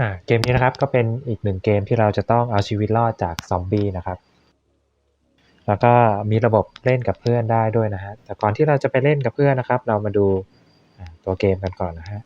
อ่าเกมนี้นะครับก็เป็นอีกหนึ่งเกมที่เราจะต้องเอาชีวิตรอดจากซอมบี้นะครับ แล้วก็มีระบบเล่นกับเพื่อนได้ด้วยนะฮะแต่ก่อนที่เราจะไปเล่นกับเพื่อนนะครับ เรามาดูตัวเกมกันก่อนนะฮะ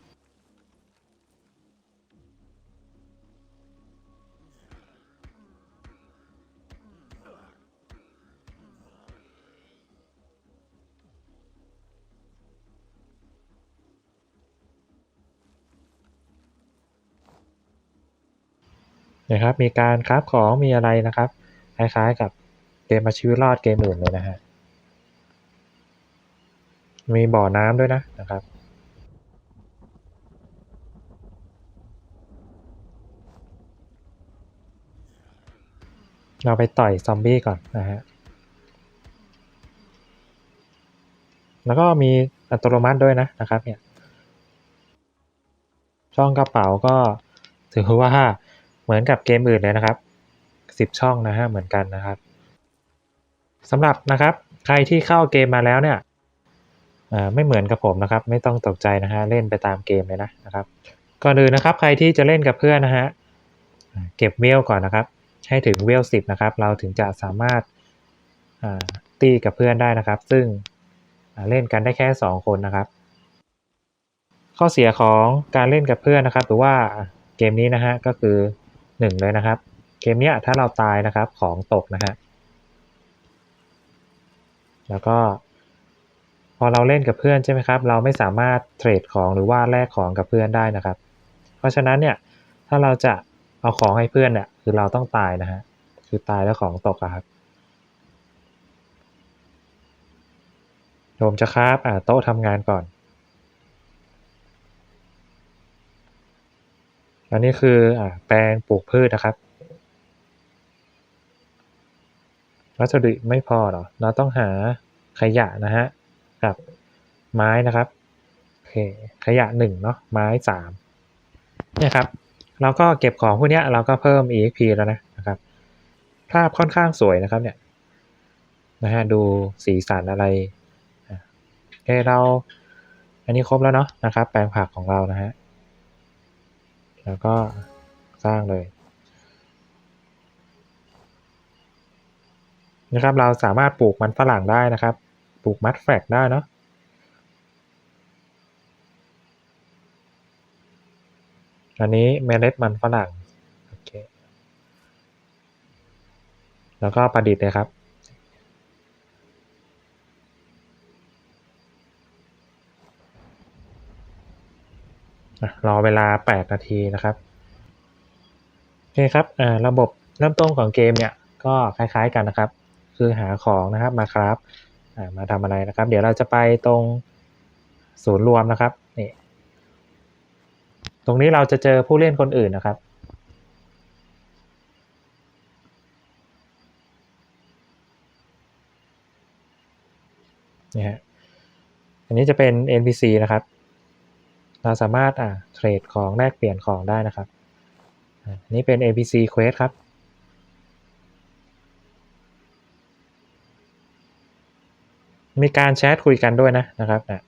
นะครับ มีการคราฟของมีอะไรนะครับ คล้ายๆกับเกมมาชีวิตรอดเกมอื่นเลยนะฮะ มีบ่อน้ำด้วยนะนะครับเราไปต่อยซอมบี้ก่อนนะฮะ แล้วก็มีอัตโนมัติด้วยนะนะครับเนี่ย ช่องกระเป๋าก็ถือว่า มือนกับเกมอื่นเลยนะครับ 10 ช่องนะฮะเหมือนกันนะครับสำหรับนะครับ ใครที่เข้าเกมมาแล้วเนี่ยไม่เหมือนกับผมนะครับ ไม่ต้องตกใจนะฮะเล่นไปตามเกมเลยนะนะครับก่อนอื่นนะครับ ใครที่จะเล่นกับเพื่อนนะฮะเก็บเวลก่อนนะครับ ให้ถึงเวลสิบนะครับ เราถึงจะสามารถตีกับเพื่อนได้นะครับ ซึ่งเล่นกันได้แค่ 2 คนนะครับ ข้อเสียของการเล่นกับเพื่อนนะครับ หรือว่าเกมนี้นะฮะก็คือ 1เลยนะครับ เกมเนี้ยถ้าเราตายนะครับของตกนะฮะแล้วก็พอเราเล่นกับเพื่อนใช่ไหมครับ เราไม่สามารถเทรดของหรือว่าแลกของกับเพื่อนได้นะครับ เพราะฉะนั้นเนี่ยถ้าเราจะเอาของให้เพื่อนเนี่ยคือเราต้องตายนะฮะคือตายแล้วของตกอะครับผมจะคราฟอ่าโต๊ะทำงานก่อน อันนี้คืออแปลงปลูกพืชนะครับ วัสดุไม่พอเหรอ เราต้องหาขยะนะฮะกับไม้นะครับโอเคขยะหนึ่งเนาะไม้สามเนี่ยครับ เราก็เก็บของพวกนี้เราก็เพิ่ม exp แล้วนะนะครับ ภาพค่อนข้างสวยนะครับเนี่ยนะฮะดูสีสันอะไรโอเคเราอันนี้ครบแล้วเนาะนะครับ แปลงผักของเรานะฮะ แล้วก็สร้างเลยนะครับเราสามารถปลูกมันฝรั่งได้นะครับ ปลูกมัดแฟกได้เนาะอันนี้เมล็ดมันฝรั่งโอเคแล้วก็ประดิษฐ์เลยครับ รอเวลา 8 นาทีนะครับ โอเคครับอ่าระบบเริ่มต้นของเกมเนี่ยก็คล้ายๆกันนะครับ คือหาของนะครับมาครับมาทำอะไรนะครับ เดี๋ยวเราจะไปตรงศูนย์รวมนะครับนี่ตรงนี้เราจะเจอผู้เล่นคนอื่นนะครับ นี่ฮะอันนี้จะเป็น NPC นะครับ เราสามารถอ่าเทรดของแลกเปลี่ยนของได้นะครับอันนี้เป็น NPC Quest ครับมีการแชทคุยกันด้วยนะนะครับนะ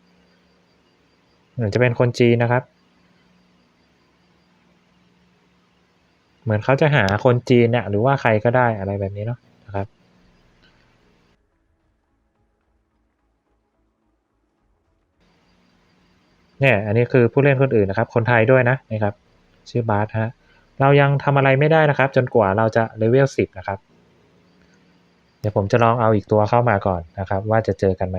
เหมือนจะเป็นคนจีนนะครับ เหมือนเขาจะหาคนจีนเนี่ยหรือว่าใครก็ได้อะไรแบบนี้เนาะนะครับ เนี่ยอันนี้คือผู้เล่นคนอื่นนะครับ คนไทยด้วยนะนะครับชื่อบาสฮะเรายังทำอะไรไม่ได้นะครับ จนกว่าเราจะเลเวลสิบนะครับ เดี๋ยวผมจะลองเอาอีกตัวเข้ามาก่อนนะครับ ว่าจะเจอกันไหม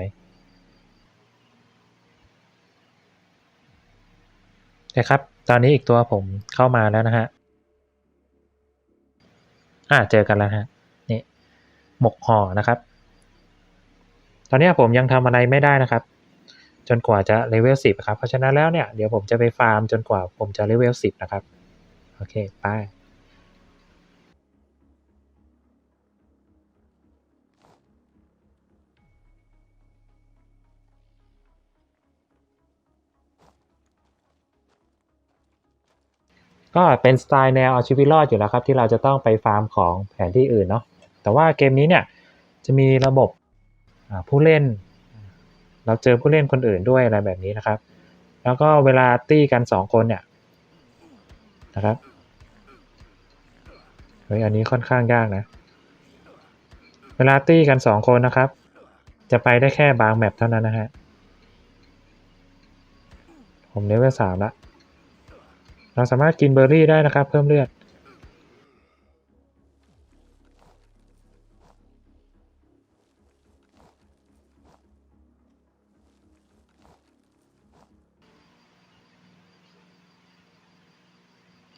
นะครับ ตอนนี้อีกตัวผมเข้ามาแล้วนะฮะอ่าเจอกันแล้วฮะนี่หมกห่อนะครับ ตอนนี้ผมยังทำอะไรไม่ได้นะครับ จนกว่าจะเลเวลสิบครับ เพราะฉะนั้นแล้วเนี่ยเดี๋ยวผมจะไปฟาร์มจนกว่าผมจะเลเวลสิบนะครับ โอเค ไปก็เป็นสไตล์แนวเอาชีวิตรอดอยู่แล้วครับ ที่เราจะต้องไปฟาร์มของแผนที่อื่นเนาะแต่ว่าเกมนี้เนี่ยจะมีระบบผู้เล่น เราเจอผู้เล่นคนอื่นด้วยอะไรแบบนี้นะครับ แล้วก็เวลาตีกันสองคนเนี่ยนะครับเฮ้ยอันนี้ค่อนข้างยากนะ เวลาตีกันสองคนนะครับ จะไปได้แค่บางแมปเท่านั้นนะฮะ ผมเลเวลสามละ เราสามารถกินเบอร์รี่ได้นะครับ เพิ่มเลือด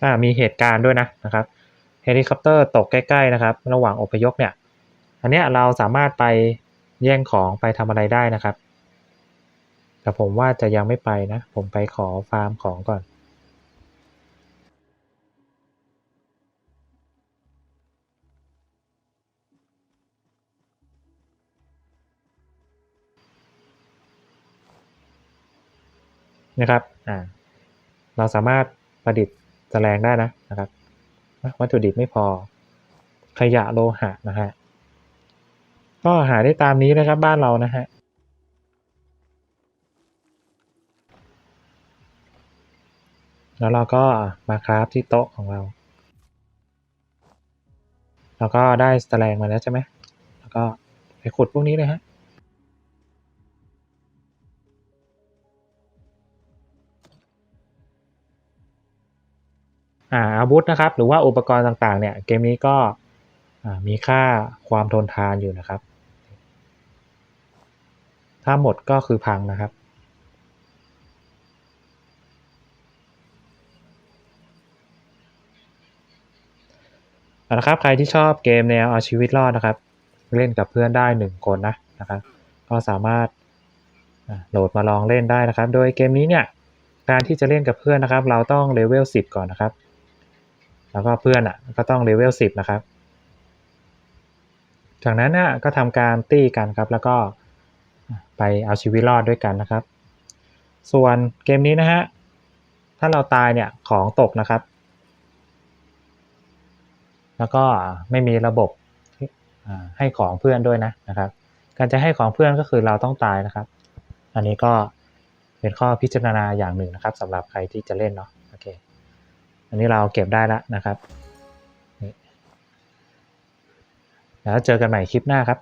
อ่ามีเหตุการณ์ด้วยนะนะครับเฮลิคอปเตอร์ตกใกล้ๆนะครับ ระหว่างอพยพเนี่ย อันเนี้ยเราสามารถไปแย่งของไปทำอะไรได้นะครับ แต่ผมว่าจะยังไม่ไปนะ ผมไปขอฟาร์มของก่อนนะครับ อ่า เราสามารถประดิษฐ์ แสลงได้นะนะครับวัตถุดิบไม่พอ ขยะโลหะนะฮะก็หาได้ตามนี้นะครับบ้านเรานะฮะแล้วเราก็มาคราฟที่โต๊ะของเรา แล้วก็ได้แสลงมาแล้วใช่ไหม แล้วก็ไปขุดพวกนี้เลยฮะ อาอาวุธนะครับ หรือว่าอุปกรณ์ต่างๆเนี่ยเกมนี้ก็มีค่าความทนทานอยู่นะครับ ถ้าหมดก็คือพังนะครับ เอาละครับใครที่ชอบเกมแนวเอาชีวิตรอดนะครับ เล่นกับเพื่อนได้หนึ่งคนนะนะครับ ก็สามารถโหลดมาลองเล่นได้นะครับ โดยเกมนี้เนี่ยการที่จะเล่นกับเพื่อนนะครับ เราต้องเลเวล10 ก่อนนะครับ แล้วก็เพื่อนอะก็ต้องเลเวล10 นะครับ จากนั้นน่ะก็ทำการตี้กันครับ แล้วก็ไปเอาชีวิตรอดด้วยกันนะครับ ส่วนเกมนี้นะฮะ ถ้าเราตายเนี่ยของตกนะครับ แล้วก็ไม่มีระบบให้ของเพื่อนด้วยนะนะครับ การจะให้ของเพื่อนก็คือเราต้องตายนะครับ อันนี้ก็เป็นข้อพิจารณาอย่างหนึ่งนะครับสำหรับใครที่จะเล่นเนาะ อันนี้เราเก็บได้แล้วนะครับ แล้วเจอกันใหม่คลิปหน้าครับ